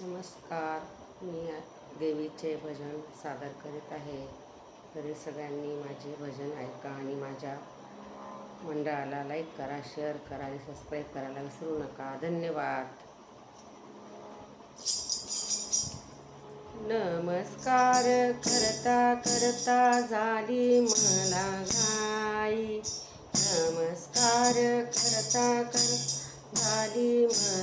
नमस्कार. मी देवीचे भजन सादर करीत आहे. तरी सगळ्यांनी माझे भजन ऐका आणि माझ्या मंडळाला लाईक करा शेअर करा आणि सबस्क्राईब करायला विसरू नका. धन्यवाद. नमस्कार. करता करता झाली मला घाई. नमस्कार. करता कर झाली मला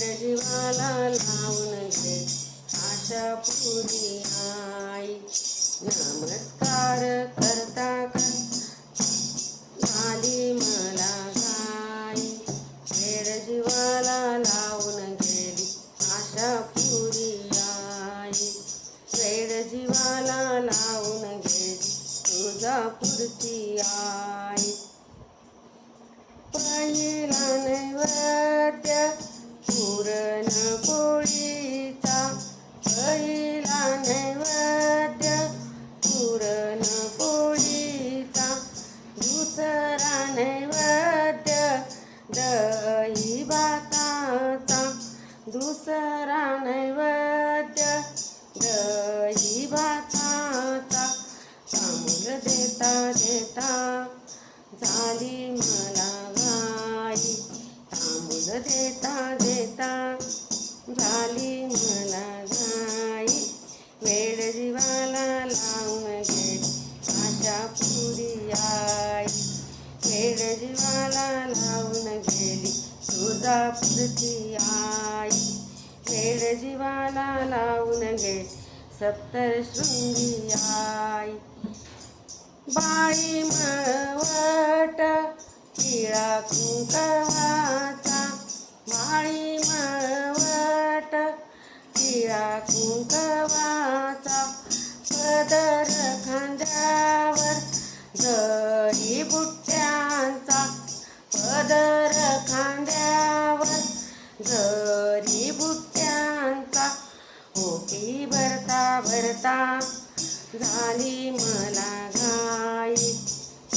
जीवाला लावून घे. आशा पुरी आई. नमस्कार करता कर. झाली मला गाय खेड जीवाला लावून गेली. आशा पुरी आई. खेड जीवाला लावून गेली. तुझा पुरती आई. पहिला नैवेद्य पुरण पोळीचा पहिला नैवेद्य. पुरण पोळीचा दुसरा नैवेद्य. दही भाताचा दुसरा नैवेद्य. दही भाताचा तांबूल देता देता झाली मला घाई तांबूल देता देता झाली मला घाई. वेळ जीवाला लावून घे आशा पुरी आई. वेळ जीवाला लावून गेली तुझा पुरती आई. वेळ जीवाला लावून घे सप्तर शृंगी आई. बाई मळवट तिळा कुंकवा पदर खांद्यावर जरी बुट्ट्यांचा पदर खांद्यावर जरी बुट्ट्यांचा ओटी भरता भरता झाली मला गाई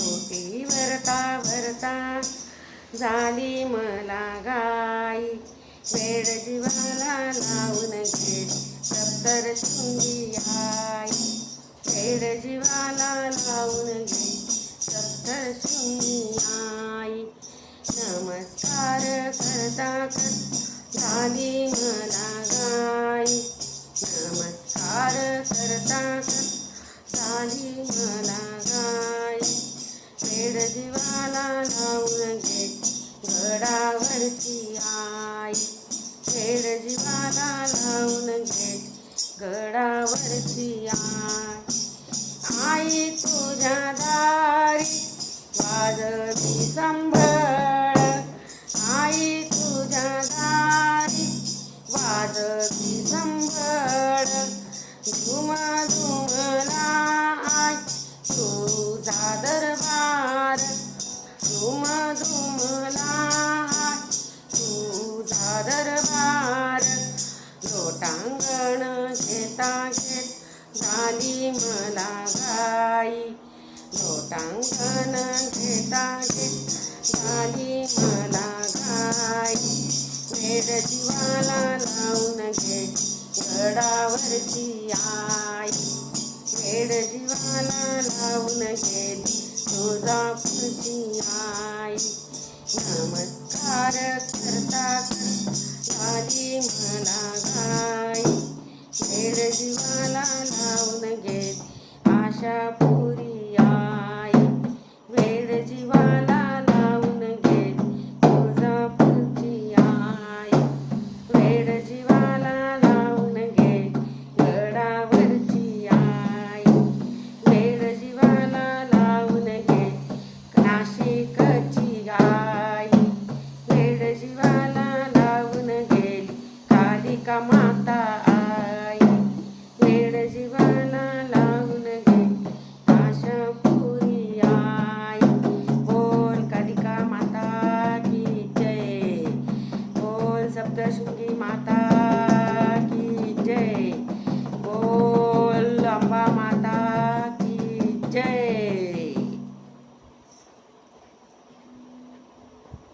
ओटी भरता भरता झाली मला गाई वेळ जीवाला लावून गेली सप्तर शृंगी वेळ जीवाला लावून गेली आई नमस्कार करता झाली मला गाई. नमस्कार करता झाली मला गाई. वेड जीवाला लावून घे. गडावरची आई. वेड जीवाला लावून घे. गडावरची तुझा दरबार झुमा झुमला तुझा दरबार लोटांगण घेता घेत झाली मला गाई. लोटांगण घेता घेत वेड जीवाला लावून गेली. तुझा पुरती आई. नमस्कार करता करता झाली मला i'm mata-mata.